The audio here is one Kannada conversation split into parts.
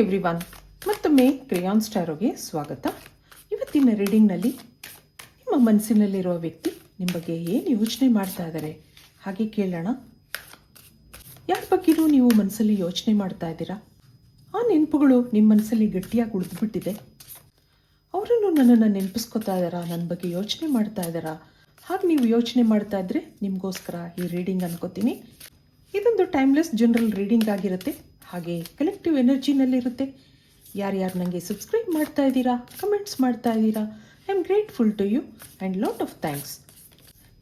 ಎವ್ರಿ ಒನ್ ಮತ್ತೊಮ್ಮೆ ಕ್ರೇಯಾನ್ ಸ್ಟಾರೋಗೆ ಸ್ವಾಗತ. ಇವತ್ತಿನ ರೀಡಿಂಗ್ನಲ್ಲಿ ನಿಮ್ಮ ಮನಸ್ಸಿನಲ್ಲಿರುವ ವ್ಯಕ್ತಿ ನಿಮ್ಮ ಬಗ್ಗೆ ಏನು ಯೋಚನೆ ಮಾಡ್ತಾ ಇದ್ದಾರೆ ಹಾಗೆ ಕೇಳೋಣ. ಯಾರ ಬಗ್ಗೆನೂ ನೀವು ಮನಸ್ಸಲ್ಲಿ ಯೋಚನೆ ಮಾಡ್ತಾ ಇದ್ದೀರಾ? ಆ ನೆನಪುಗಳು ನಿಮ್ಮ ಮನಸ್ಸಲ್ಲಿ ಗಟ್ಟಿಯಾಗಿ ಉಳಿದುಬಿಟ್ಟಿದೆ. ಅವರನ್ನು ನನ್ನನ್ನು ನೆನಪಿಸ್ಕೊತಾ ಇದ್ದಾರಾ ನನ್ನ ಬಗ್ಗೆ ಯೋಚನೆ ಮಾಡ್ತಾ ಇದ್ದಾರಾ ಹಾಗೆ ನೀವು ಯೋಚನೆ ಮಾಡ್ತಾ ಇದ್ರೆ ನಿಮಗೋಸ್ಕರ ಈ ರೀಡಿಂಗ್ ಅನ್ಕೋತೀನಿ. ಇದೊಂದು ಟೈಮ್ಲೆಸ್ ಜನರಲ್ ರೀಡಿಂಗ್ ಆಗಿರುತ್ತೆ. ಹಾಗೆ ಕಲೆಕ್ಟಿವ್ ಎನರ್ಜಿನಲ್ಲಿರುತ್ತೆ ಯಾರ್ಯಾರು ನನಗೆ ಸಬ್ಸ್ಕ್ರೈಬ್ ಮಾಡ್ತಾ ಇದ್ದೀರಾ ಕಮೆಂಟ್ಸ್ ಮಾಡ್ತಾ ಇದ್ದೀರಾ I am grateful to you and lot of thanks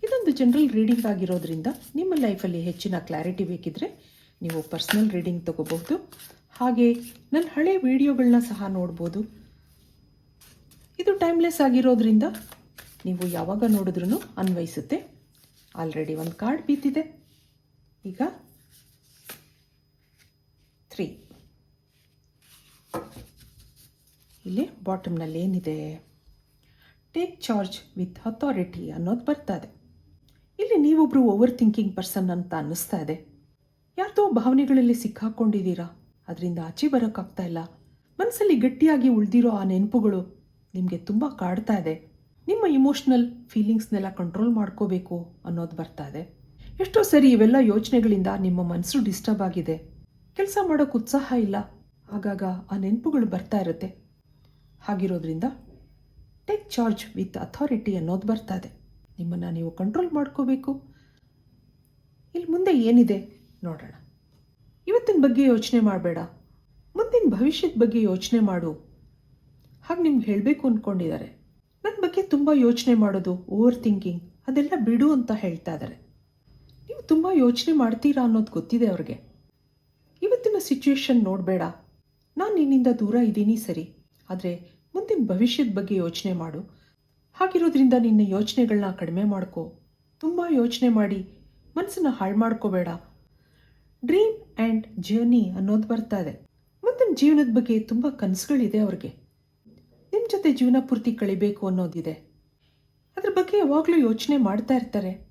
ಇದೊಂದು ಜನರಲ್ ರೀಡಿಂಗ್ ಆಗಿರೋದ್ರಿಂದ ನಿಮ್ಮ ಲೈಫಲ್ಲಿ ಹೆಚ್ಚಿನ ಕ್ಲಾರಿಟಿ ಬೇಕಿದ್ರೆ ನೀವು ಪರ್ಸ್ನಲ್ ರೀಡಿಂಗ್ ತಗೋಬಹುದು. ಹಾಗೆ ನನ್ನ ಹಳೆ ವಿಡಿಯೋಗಳನ್ನ ಸಹ ನೋಡ್ಬೋದು. ಇದು ಟೈಮ್ಲೆಸ್ ಆಗಿರೋದ್ರಿಂದ ನೀವು ಯಾವಾಗ ನೋಡಿದ್ರೂ ಅನ್ವಯಿಸುತ್ತೆ. ಆಲ್ರೆಡಿ ಒಂದು ಕಾರ್ಡ್ ಬಿದ್ದಿದೆ. ಈಗ ತ್ರೀ ಇಲ್ಲಿ ಬಾಟಮ್ನಲ್ಲಿ ಏನಿದೆ? ಟೇಕ್ ಚಾರ್ಜ್ ವಿತ್ ಅಥಾರಿಟಿ ಅನ್ನೋದು ಬರ್ತಾ ಇದೆ ಇಲ್ಲಿ ನೀವೊಬ್ಬರು ಓವರ್ ಥಿಂಕಿಂಗ್ ಪರ್ಸನ್ ಅಂತ ಅನ್ನಿಸ್ತಾ ಇದೆ. ಯಾರ್ದೋ ಭಾವನೆಗಳಲ್ಲಿ ಸಿಕ್ಕಾಕೊಂಡಿದ್ದೀರಾ? ಅದರಿಂದ ಆಚೆ ಬರೋಕ್ಕಾಗ್ತಾ ಇಲ್ಲ. ಮನಸ್ಸಲ್ಲಿ ಗಟ್ಟಿಯಾಗಿ ಉಳಿದಿರೋ ಆ ನೆನಪುಗಳು ನಿಮಗೆ ತುಂಬ ಕಾಡ್ತಾ ಇದೆ. ನಿಮ್ಮ ಇಮೋಷ್ನಲ್ ಫೀಲಿಂಗ್ಸ್ನೆಲ್ಲ ಕಂಟ್ರೋಲ್ ಮಾಡ್ಕೋಬೇಕು ಅನ್ನೋದು ಬರ್ತಾ ಇದೆ. ಎಷ್ಟೋ ಸರಿ ಇವೆಲ್ಲ ಯೋಚನೆಗಳಿಂದ ನಿಮ್ಮ ಮನಸ್ಸು ಡಿಸ್ಟರ್ಬ್ ಆಗಿದೆ. ಕೆಲಸ ಮಾಡೋಕ್ಕೆ ಉತ್ಸಾಹ ಇಲ್ಲ. ಆಗಾಗ ಆ ನೆನಪುಗಳು ಬರ್ತಾ ಇರುತ್ತೆ. ಹಾಗಿರೋದ್ರಿಂದ ಟೇಕ್ ಚಾರ್ಜ್ ವಿತ್ ಅಥಾರಿಟಿ ಅನ್ನೋದು ಬರ್ತಾ ಇದೆ. ನಿಮ್ಮನ್ನು ನೀವು ಕಂಟ್ರೋಲ್ ಮಾಡ್ಕೋಬೇಕು. ಇಲ್ಲಿ ಮುಂದೆ ಏನಿದೆ ನೋಡೋಣ. ಇವತ್ತಿನ ಬಗ್ಗೆ ಯೋಚನೆ ಮಾಡಬೇಡ. ಮುಂದಿನ ಭವಿಷ್ಯದ ಬಗ್ಗೆ ಯೋಚನೆ ಮಾಡು. ಹಾಗೆ ನಿಮ್ಗೆ ಹೇಳಬೇಕು ಅಂದ್ಕೊಂಡಿದ್ದಾರೆ ನನ್ನ ಬಗ್ಗೆ ತುಂಬ ಯೋಚನೆ ಮಾಡೋದು, ಓವರ್ ಥಿಂಕಿಂಗ್, ಅದೆಲ್ಲ ಬಿಡು ಅಂತ ಹೇಳ್ತಾ ಇದ್ದಾರೆ ನೀವು ತುಂಬ ಯೋಚನೆ ಮಾಡ್ತೀರಾ ಅನ್ನೋದು ಗೊತ್ತಿದೆ ಅವ್ರಿಗೆ. ಇವತ್ತಿನ ಸಿಚುವೇಶನ್ ನೋಡಬೇಡ. ನಾನು ನಿನ್ನಿಂದ ದೂರ ಇದ್ದೀನಿ ಸರಿ. ಆದರೆ ಮುಂದಿನ ಭವಿಷ್ಯದ ಬಗ್ಗೆ ಯೋಚನೆ ಮಾಡು. ಹಾಗಿರೋದ್ರಿಂದ ನಿನ್ನ ಯೋಚನೆಗಳನ್ನ ಕಡಿಮೆ ಮಾಡ್ಕೋ. ತುಂಬ ಯೋಚನೆ ಮಾಡಿ. ಮನಸ್ಸನ್ನು ಹಾಳು ಮಾಡ್ಕೋಬೇಡ. ಡ್ರೀಮ್ ಆ್ಯಂಡ್ ಜರ್ನಿ ಅನ್ನೋದು ಬರ್ತಾ ಇದೆ. ಮುಂದಿನ ಜೀವನದ ಬಗ್ಗೆ ತುಂಬ ಕನಸುಗಳಿದೆ ಅವ್ರಿಗೆ. ನಿಮ್ಮ ಜೊತೆ ಜೀವನ ಪೂರ್ತಿ ಕಳಿಬೇಕು ಅನ್ನೋದಿದೆ. ಅದ್ರ ಬಗ್ಗೆ ಯಾವಾಗಲೂ ಯೋಚನೆ ಮಾಡ್ತಾ ಇರ್ತಾರೆ.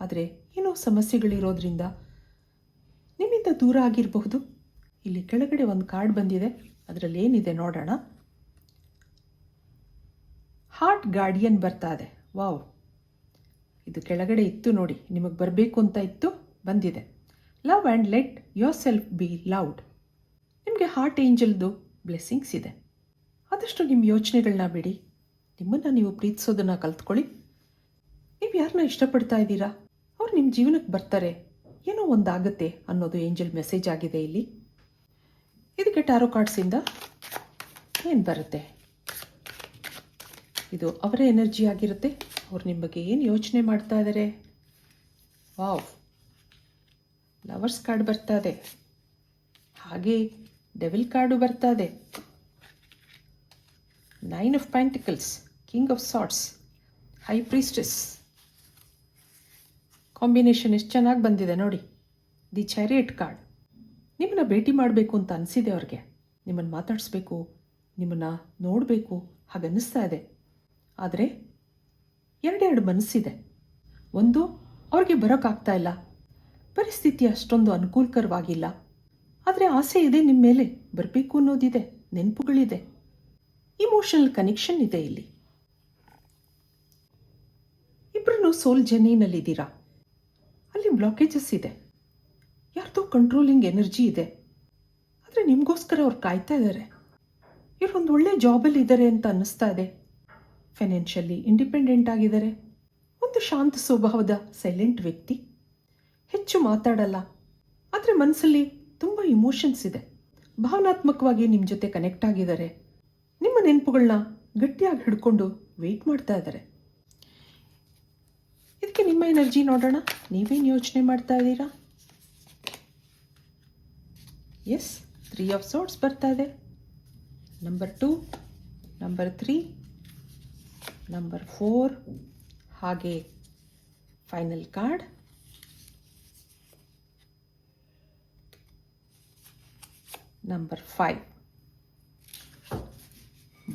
ಆದರೆ ಏನೋ ಸಮಸ್ಯೆಗಳಿರೋದ್ರಿಂದ ನಿಮ್ಮಿಂದ ದೂರ ಆಗಿರಬಹುದು. ಇಲ್ಲಿ ಕೆಳಗಡೆ ಒಂದು ಕಾರ್ಡ್ ಬಂದಿದೆ. ಅದರಲ್ಲಿ ಏನಿದೆ ನೋಡೋಣ. ಹಾರ್ಟ್ ಗಾರ್ಡಿಯನ್ ಬರ್ತಾ ಇದೆ. ವಾವ್. ಇದು ಕೆಳಗಡೆ ಇತ್ತು ನೋಡಿ. ನಿಮಗೆ ಬರಬೇಕು ಅಂತ ಇತ್ತು, ಬಂದಿದೆ. Love and let yourself be loud ನಿಮಗೆ ಹಾರ್ಟ್ ಏಂಜಲ್ದು ಬ್ಲೆಸ್ಸಿಂಗ್ಸ್ ಇದೆ. ಆದಷ್ಟು ನಿಮ್ಮ ಯೋಚನೆಗಳನ್ನ ಬಿಡಿ. ನಿಮ್ಮನ್ನು ನೀವು ಪ್ರೀತಿಸೋದನ್ನು ಕಲ್ತ್ಕೊಳ್ಳಿ. ನೀವು ಯಾರನ್ನ ಇಷ್ಟಪಡ್ತಾ ಇದ್ದೀರಾ? ಅವ್ರು ನಿಮ್ಮ ಜೀವನಕ್ಕೆ ಬರ್ತಾರೆ. ಏನೋ ಒಂದಾಗತ್ತೆ ಅನ್ನೋದು ಏಂಜಲ್ ಮೆಸೇಜ್ ಆಗಿದೆ ಇಲ್ಲಿ. ಇದಕ್ಕೆ ಟ್ಯಾರೋ ಕಾರ್ಡ್ಸಿಂದ ಏನು ಬರುತ್ತೆ? ಇದು ಅವರ ಎನರ್ಜಿ ಆಗಿರುತ್ತೆ. ಅವ್ರು ನಿಮ್ಮ ಬಗ್ಗೆ ಏನು ಯೋಚನೆ ಮಾಡ್ತಾ ಇದ್ದಾರೆ ವಾವ್ ಲವರ್ಸ್ ಕಾರ್ಡ್ ಬರ್ತಾ ಇದೆ. ಹಾಗೆ ಡೆವಿಲ್ ಕಾರ್ಡು ಬರ್ತಾ ಇದೆ. Nine of pentacles king of swords high priestess combination ಎಷ್ಟು ಚೆನ್ನಾಗಿ ಬಂದಿದೆ ನೋಡಿ. ದಿ ಚಾರಿಯಟ್ ಕಾರ್ಡ್ ನಿಮ್ಮನ್ನು ಭೇಟಿ ಮಾಡಬೇಕು ಅಂತ ಅನಿಸಿದೆ ಅವ್ರಿಗೆ. ನಿಮ್ಮನ್ನು ಮಾತಾಡಿಸ್ಬೇಕು, ನಿಮ್ಮನ್ನು ನೋಡಬೇಕು ಹಾಗನ್ನಿಸ್ತಾ ಇದೆ. ಆದರೆ ಎರಡೆರಡು ಮನಸ್ಸಿದೆ ಒಂದು, ಅವ್ರಿಗೆ ಬರೋಕ್ಕಾಗ್ತಾ ಇಲ್ಲ. ಪರಿಸ್ಥಿತಿ ಅಷ್ಟೊಂದು ಅನುಕೂಲಕರವಾಗಿಲ್ಲ. ಆದರೆ ಆಸೆ ಇದೆ ನಿಮ್ಮ ಮೇಲೆ. ಬರಬೇಕು ಅನ್ನೋದಿದೆ, ನೆನಪುಗಳಿದೆ. ಇಮೋಷನಲ್ ಕನೆಕ್ಷನ್ ಇದೆ ಇಲ್ಲಿ. ಇಬ್ಬರೂ ಸೋಲ್ ಜರ್ನಿನಲ್ಲಿದ್ದೀರಾ? ಅಲ್ಲಿ ಬ್ಲಾಕೇಜಸ್ ಇದೆ. ಯಾರ್ದೋ ಕಂಟ್ರೋಲಿಂಗ್ ಎನರ್ಜಿ ಇದೆ. ಆದರೆ ನಿಮಗೋಸ್ಕರ ಅವ್ರು ಕಾಯ್ತಾ ಇದ್ದಾರೆ ಇವ್ರು ಒಂದು ಒಳ್ಳೆ ಜಾಬಲ್ಲಿ ಇದ್ದಾರೆ ಅಂತ ಅನ್ನಿಸ್ತಾ ಇದೆ. ಫೈನಾನ್ಷಿಯಲಿ ಇಂಡಿಪೆಂಡೆಂಟ್ ಆಗಿದ್ದಾರೆ ಒಂದು ಶಾಂತ ಸ್ವಭಾವದ ಸೈಲೆಂಟ್ ವ್ಯಕ್ತಿ. ಹೆಚ್ಚು ಮಾತಾಡಲ್ಲ. ಆದರೆ ಮನಸ್ಸಲ್ಲಿ ತುಂಬ ಇಮೋಷನ್ಸ್ ಇದೆ. ಭಾವನಾತ್ಮಕವಾಗಿ ನಿಮ್ಮ ಜೊತೆ ಕನೆಕ್ಟ್ ಆಗಿದ್ದಾರೆ ನಿಮ್ಮ ನೆನಪುಗಳನ್ನ ಗಟ್ಟಿಯಾಗಿ ಹಿಡ್ಕೊಂಡು ವೆಯ್ಟ್ ಮಾಡ್ತಾ ಇದ್ದಾರೆ ಇದಕ್ಕೆ ನಿಮ್ಮ ಎನರ್ಜಿ ನೋಡೋಣ. ನೀವೇನು ಯೋಚನೆ ಮಾಡ್ತಾ ಇದ್ದೀರಾ? ಎಸ್ ತ್ರೀ ಆಫ್ ಸೋಟ್ಸ್ ಬರ್ತಾ ಇದೆ number two number three number four ಹಾಗೆ ಫೈನಲ್ ಕಾರ್ಡ್ ನಂಬರ್ ಫೈವ್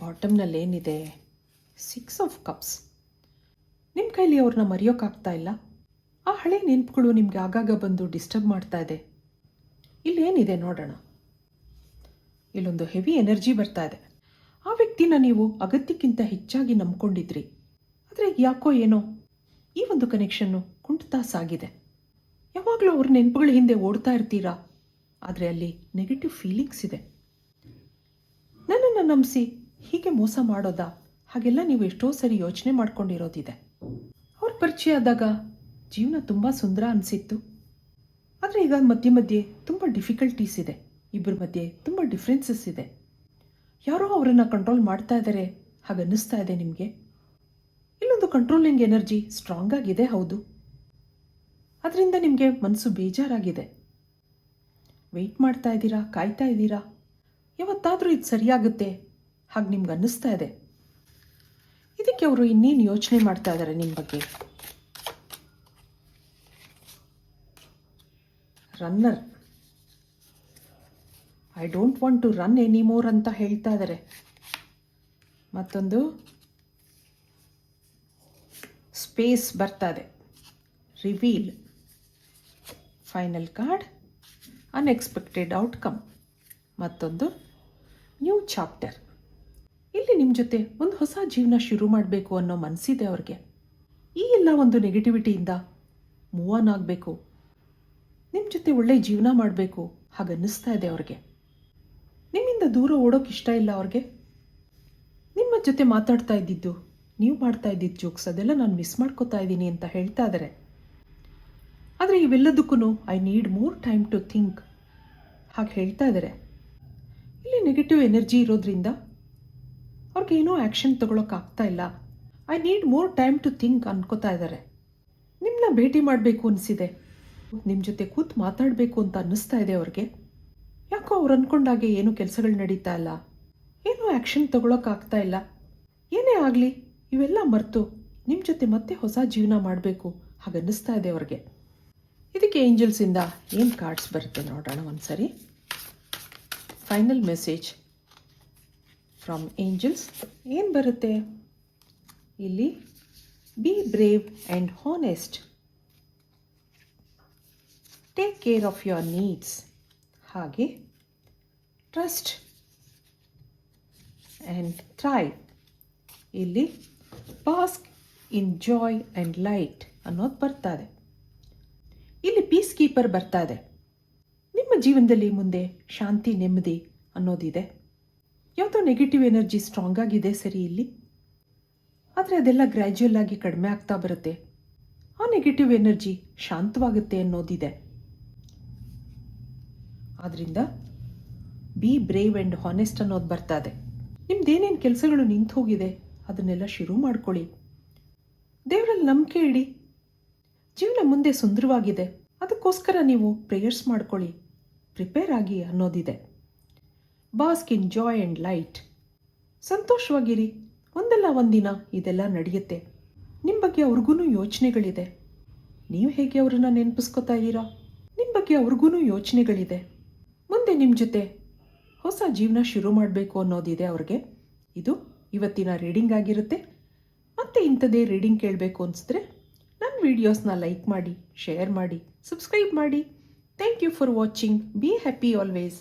ಬಾಟಮ್ನಲ್ಲಿ ಏನಿದೆ? ಸಿಕ್ಸ್ ಆಫ್ ಕಪ್ಸ್ ನಿಮ್ಮ ಕೈಲಿ ಅವ್ರನ್ನ ಮರೆಯೋಕ್ಕಾಗ್ತಾ ಇಲ್ಲ. ಆ ಹಳೆ ನೆನಪುಗಳು ನಿಮಗೆ ಆಗಾಗ ಬಂದು ಡಿಸ್ಟರ್ಬ್ ಮಾಡ್ತಾ ಇದೆ. ಇಲ್ಲೇನಿದೆ ನೋಡೋಣ. ಇಲ್ಲೊಂದು ಹೆವಿ ಎನರ್ಜಿ ಬರ್ತಾ ಇದೆ. ಆ ವ್ಯಕ್ತಿನ ನೀವು ಅಗತ್ಯಕ್ಕಿಂತ ಹೆಚ್ಚಾಗಿ ನಂಬ್ಕೊಂಡಿದ್ರಿ. ಆದರೆ ಯಾಕೋ ಏನೋ ಈ ಒಂದು ಕನೆಕ್ಷನ್ನು ಕುಂಠಿತ ಸಾಗಿದೆ. ಯಾವಾಗಲೂ ಅವ್ರ ನೆನಪುಗಳ ಹಿಂದೆ ಓಡ್ತಾ ಇರ್ತೀರಾ? ಆದರೆ ಅಲ್ಲಿ ನೆಗೆಟಿವ್ ಫೀಲಿಂಗ್ಸ್ ಇದೆ. ನನ್ನನ್ನು ನಂಬಿಸಿ ಹೀಗೆ ಮೋಸ ಮಾಡೋದಾ? ಹಾಗೆಲ್ಲ ನೀವು ಎಷ್ಟೋ ಸರಿ ಯೋಚನೆ ಮಾಡ್ಕೊಂಡಿರೋದಿದೆ. ಅವ್ರ ಪರಿಚಯ ಆದಾಗ ಜೀವನ ತುಂಬ ಸುಂದರ ಅನಿಸಿತ್ತು. ಆದರೆ ಈಗ ಮಧ್ಯೆ ಮಧ್ಯೆ ತುಂಬ ಡಿಫಿಕಲ್ಟೀಸ್ ಇದೆ. ಇಬ್ಬರ ಮಧ್ಯೆ ತುಂಬ ಡಿಫ್ರೆನ್ಸಸ್ ಇದೆ. ಯಾರೋ ಅವರನ್ನು ಕಂಟ್ರೋಲ್ ಮಾಡ್ತಾ ಇದ್ದಾರೆ ಹಾಗೆ ಅನ್ನಿಸ್ತಾ ಇದೆ ನಿಮಗೆ? ಇಲ್ಲೊಂದು ಕಂಟ್ರೋಲಿಂಗ್ ಎನರ್ಜಿ ಸ್ಟ್ರಾಂಗ್ ಆಗಿದೆ, ಹೌದು. ಅದರಿಂದ ನಿಮಗೆ ಮನಸ್ಸು ಬೇಜಾರಾಗಿದೆ. ವೆಯ್ಟ್ ಮಾಡ್ತಾ ಇದ್ದೀರಾ? ಕಾಯ್ತಾ ಇದ್ದೀರಾ? ಯಾವತ್ತಾದರೂ ಇದು ಸರಿಯಾಗುತ್ತೆ. ಹಾಗೆ ನಿಮ್ಗೆ ಅನ್ನಿಸ್ತಾ ಇದೆ. ಇದಕ್ಕೆ ಅವರು ಇನ್ನೇನು ಯೋಚನೆ ಮಾಡ್ತಾ ಇದ್ದಾರೆ ನಿಮ್ಮ ಬಗ್ಗೆ? Runner I don't want to run anymore ಅಂತ ಹೇಳ್ತಾ ಇದ್ದಾರೆ ಮತ್ತೊಂದು. ಸ್ಪೇಸ್ ಬರ್ತಾ ಇದೆ. Reveal final card unexpected outcome ಮತ್ತೊಂದು. ನ್ಯೂ ಚಾಪ್ಟರ್ ಇಲ್ಲಿ ನಿಮ್ಮ ಜೊತೆ ಒಂದು ಹೊಸ ಜೀವನ ಶುರು ಮಾಡಬೇಕು ಅನ್ನೋ ಮನಸ್ಸಿದೆ ಅವ್ರಿಗೆ. ಈ ಎಲ್ಲ ಒಂದು ನೆಗೆಟಿವಿಟಿಯಿಂದ ಮೂವ್ ಆನ್ ಆಗಬೇಕು. ನಿಮ್ಮ ಜೊತೆ ಒಳ್ಳೆ ಜೀವನ ಮಾಡಬೇಕು. ಹಾಗನ್ನಿಸ್ತಾ ಇದೆ ಅವ್ರಿಗೆ. ನಿಮ್ಮಿಂದ ದೂರ ಓಡೋಕೆ ಇಷ್ಟ ಇಲ್ಲ ಅವ್ರಿಗೆ. ನಿಮ್ಮ ಜೊತೆ ಮಾತಾಡ್ತಾ ಇದ್ದಿದ್ದು, ನೀವು ಮಾಡ್ತಾ ಇದ್ದಿದ್ದು ಜೋಕ್ಸ್ ಅದೆಲ್ಲ ನಾನು ಮಿಸ್ ಮಾಡ್ಕೋತಾ ಇದ್ದೀನಿ ಅಂತ ಹೇಳ್ತಾ ಇದ್ದಾರೆ ಆದರೆ ಇವೆಲ್ಲದಕ್ಕೂ I need more time to think. ಹಾಗೆ ಹೇಳ್ತಾ ಇದ್ದಾರೆ ಇಲ್ಲಿ ನೆಗೆಟಿವ್ ಎನರ್ಜಿ ಇರೋದ್ರಿಂದ ಅವ್ರಿಗೆ ಏನೋ ಆ್ಯಕ್ಷನ್ ತಗೊಳಕ್ಕಾಗ್ತಾ ಇಲ್ಲ. I need more time to think ಅನ್ಕೋತಾ ಇದ್ದಾರೆ ನಿಮ್ಮನ್ನ ಭೇಟಿ ಮಾಡಬೇಕು ಅನಿಸಿದೆ. ನಿಮ್ಮ ಜೊತೆ ಕೂತು ಮಾತಾಡಬೇಕು ಅಂತ ಅನ್ನಿಸ್ತಾ ಇದೆ ಅವ್ರಿಗೆ. ಯಾಕೋ ಅವ್ರು ಅಂದ್ಕೊಂಡಾಗೆ ಏನು ಕೆಲಸಗಳು ನಡೀತಾ ಇಲ್ಲ. ಏನೂ ಆ್ಯಕ್ಷನ್ ತಗೊಳಕ್ಕಾಗ್ತಾ ಇಲ್ಲ. ಏನೇ ಆಗಲಿ, ಇವೆಲ್ಲ ಮರೆತು ನಿಮ್ಮ ಜೊತೆ ಮತ್ತೆ ಹೊಸ ಜೀವನ ಮಾಡಬೇಕು ಹಾಗೆ ಅನ್ನಿಸ್ತಾ ಇದೆ ಅವ್ರಿಗೆ. ಇದಕ್ಕೆ ಏಂಜಲ್ಸಿಂದ ಏನು ಕಾರ್ಡ್ಸ್ ಬರುತ್ತೆ ನೋಡೋಣ ಒಂದ್ಸರಿ. ಫೈನಲ್ ಮೆಸೇಜ್ ಫ್ರಮ್ ಏಂಜಲ್ಸ್ ಏನು ಬರುತ್ತೆ? ಇಲ್ಲಿ be brave and honest take care of your needs ಹಾಗೆ ಟ್ರಸ್ಟ್ ಆ್ಯಂಡ್ ಥ್ರೈವ್ ಇಲ್ಲಿ bask in joy and light ಅನ್ನೋದು ಬರ್ತಾ ಇದೆ ಇಲ್ಲಿ ಪೀಸ್ ಕೀಪರ್ ಬರ್ತಾ ಇದೆ ನಿಮ್ಮ ಜೀವನದಲ್ಲಿ ಮುಂದೆ ಶಾಂತಿ, ನೆಮ್ಮದಿ ಅನ್ನೋದಿದೆ. ಯಾವುದೋ ನೆಗೆಟಿವ್ ಎನರ್ಜಿ ಸ್ಟ್ರಾಂಗ್ ಆಗಿದೆ ಸರಿ ಇಲ್ಲಿ. ಆದರೆ ಅದೆಲ್ಲ ಗ್ರ್ಯಾಜುವಲ್ ಆಗಿ ಕಡಿಮೆ ಆಗ್ತಾ ಬರುತ್ತೆ. ಆ ನೆಗೆಟಿವ್ ಎನರ್ಜಿ ಶಾಂತವಾಗುತ್ತೆ ಅನ್ನೋದಿದೆ. ಆದ್ದರಿಂದ ಬಿ ಬ್ರೇವ್ ಆ್ಯಂಡ್ ಹಾನೆಸ್ಟ್ ಅನ್ನೋದು ಬರ್ತಾ ಇದೆ ನಿಮ್ದೇನೇನು ಕೆಲಸಗಳು ನಿಂತು ಹೋಗಿದೆ ಅದನ್ನೆಲ್ಲ ಶುರು ಮಾಡ್ಕೊಳ್ಳಿ. ದೇವರಲ್ಲಿ ನಂಬಿಕೆ ಇಡಿ. ಜೀವನ ಮುಂದೆ ಸುಂದರವಾಗಿದೆ, ಅದಕ್ಕೋಸ್ಕರ ನೀವು ಪ್ರೇಯರ್ಸ್ ಮಾಡ್ಕೊಳ್ಳಿ. ಪ್ರಿಪೇರ್ ಆಗಿ ಅನ್ನೋದಿದೆ. Bask in joy and light ಸಂತೋಷವಾಗಿರಿ, ಒಂದಲ್ಲ ಒಂದಿನ ಇದೆಲ್ಲ ನಡೆಯುತ್ತೆ. ನಿಮ್ಮ ಬಗ್ಗೆ ಅವ್ರಿಗೂ ಯೋಚನೆಗಳಿದೆ. ನೀವು ಹೇಗೆ ಅವರನ್ನು ನೆನಪಿಸ್ಕೋತಾ ಇದ್ದೀರಾ? ನಿಮ್ಮ ಬಗ್ಗೆ ಅವ್ರಿಗೂ ಯೋಚನೆಗಳಿದೆ. ಮುಂದೆ ನಿಮ್ಮ ಜೊತೆ ಹೊಸ ಜೀವನ ಶುರು ಮಾಡಬೇಕು ಅನ್ನೋದಿದೆ ಅವ್ರಿಗೆ. ಇದು ಇವತ್ತಿನ ರೀಡಿಂಗ್ ಆಗಿರುತ್ತೆ. ಮತ್ತೆ ಇಂಥದ್ದೇ ರೀಡಿಂಗ್ ಕೇಳಬೇಕು ಅನಿಸಿದ್ರೆ ನನ್ನ ವೀಡಿಯೋಸ್ನ ಲೈಕ್ ಮಾಡಿ, ಶೇರ್ ಮಾಡಿ, ಸಬ್ಸ್ಕ್ರೈಬ್ ಮಾಡಿ. Thank you for watching. Be happy always.